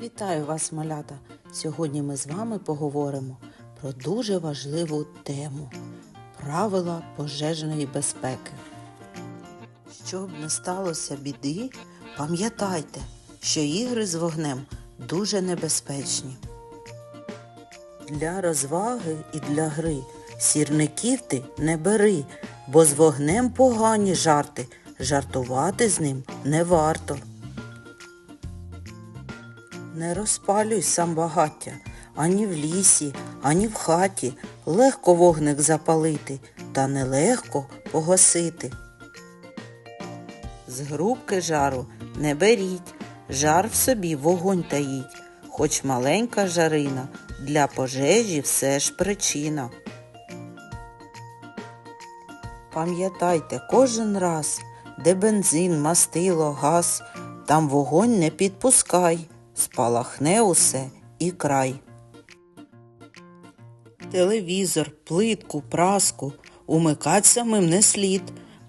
Вітаю вас, малята! Сьогодні ми з вами поговоримо про дуже важливу тему правила пожежної безпеки. Щоб не сталося біди, пам'ятайте, що ігри з вогнем дуже небезпечні. Для розваги і для гри сірників ти не бери, бо з вогнем погані жарти, жартувати з ним не варто. Не розпалюй сам багаття, ані в лісі, ані в хаті. Легко вогник запалити, та нелегко погасити. З грубки жару не беріть, жар в собі вогонь таїть, хоч маленька жарина, для пожежі все ж причина. Пам'ятайте кожен раз, де бензин, мастило, газ, там вогонь не підпускай, спалахне усе і край. Телевізор, плитку, праску умикать самим не слід.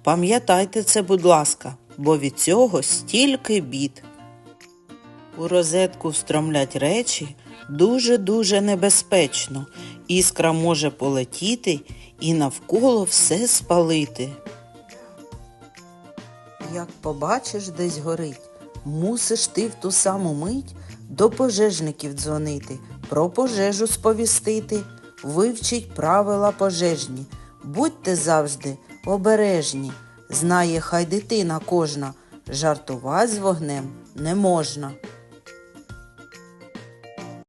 Пам'ятайте це, будь ласка, бо від цього стільки бід. У розетку встромлять речі дуже-дуже небезпечно. Іскра може полетіти і навколо все спалити. Як побачиш десь горить, мусиш ти в ту саму мить до пожежників дзвонити, про пожежу сповістити, вивчить правила пожежні. Будьте завжди обережні, знає хай дитина кожна, жартувати з вогнем не можна.